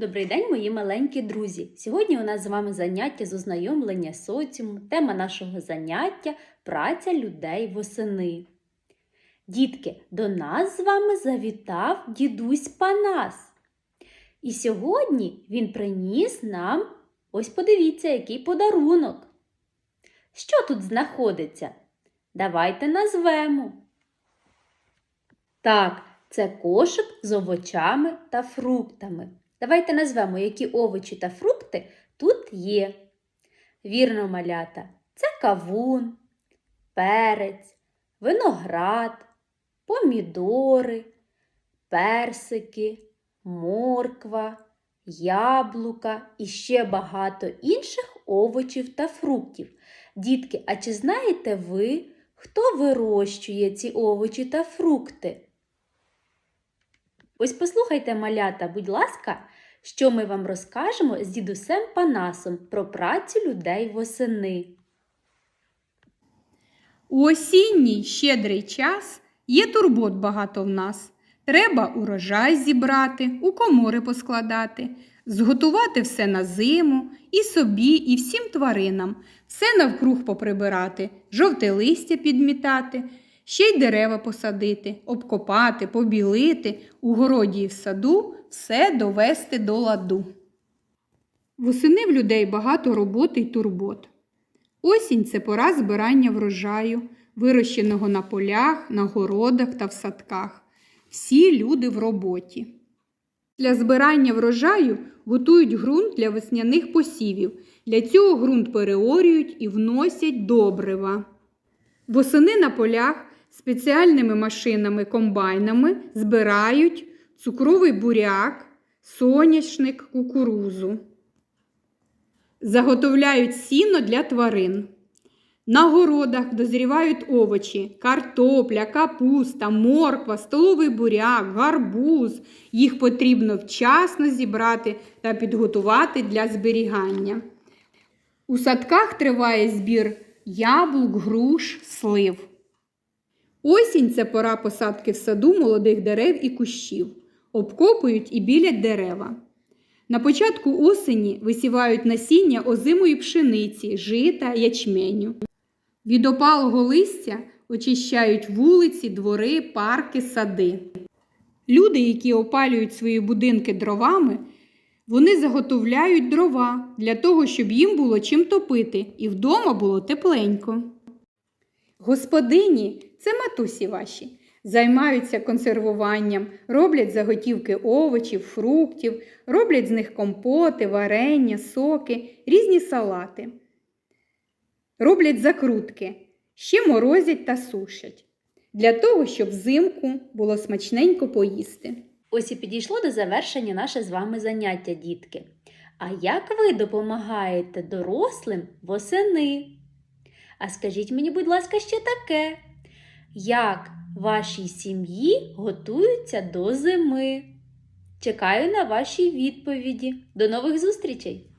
Добрий день, мої маленькі друзі! Сьогодні у нас з вами заняття з ознайомлення соціуму. Тема нашого заняття праця людей восени. Дітки, до нас з вами завітав дідусь Панас. І сьогодні він приніс нам, ось подивіться, який подарунок. Що тут знаходиться? Давайте назвемо. Так, це кошик з овочами та фруктами. Давайте назвемо, які овочі та фрукти тут є. Вірно, малята, це кавун, перець, виноград, помідори, персики, морква, яблука і ще багато інших овочів та фруктів. Дітки, а чи знаєте ви, хто вирощує ці овочі та фрукти? Ось послухайте, малята, будь ласка, що ми вам розкажемо з дідусем Панасом про працю людей восени. У осінній щедрий час є турбот багато в нас. Треба урожай зібрати, у комори поскладати, зготувати все на зиму і собі, і всім тваринам, все навкруг поприбирати, жовте листя підмітати, ще й дерева посадити, обкопати, побілити, у городі і в саду все довести до ладу. Восени в людей багато роботи й турбот. Осінь це пора збирання врожаю, вирощеного на полях, на городах та в садках. Всі люди в роботі. Для збирання врожаю готують ґрунт для весняних посівів. Для цього ґрунт переорюють і вносять добрива. Восени на полях спеціальними машинами комбайнами збирають цукровий буряк, соняшник, кукурузу. Заготовляють сіно для тварин. На городах дозрівають овочі, картопля, капуста, морква, столовий буряк, гарбуз. Їх потрібно вчасно зібрати та підготувати для зберігання. У садках триває збір яблук, груш, слив. Осінь це пора посадки в саду молодих дерев і кущів. Обкопують і білять дерева. На початку осені висівають насіння озимої пшениці, жита, ячменю. Від опалого листя очищають вулиці, двори, парки, сади. Люди, які опалюють свої будинки дровами, вони заготовляють дрова для того, щоб їм було чим топити і вдома було тепленько. Господині це матусі ваші. Займаються консервуванням, роблять заготівки овочів, фруктів, роблять з них компоти, варення, соки, різні салати. Роблять закрутки, ще морозять та сушать. Для того, щоб взимку було смачненько поїсти. Ось і підійшло до завершення наше з вами заняття, дітки. А як ви допомагаєте дорослим восени? А скажіть мені, будь ласка, ще таке. Як вашій сім'ї готуються до зими? Чекаю на ваші відповіді. До нових зустрічей!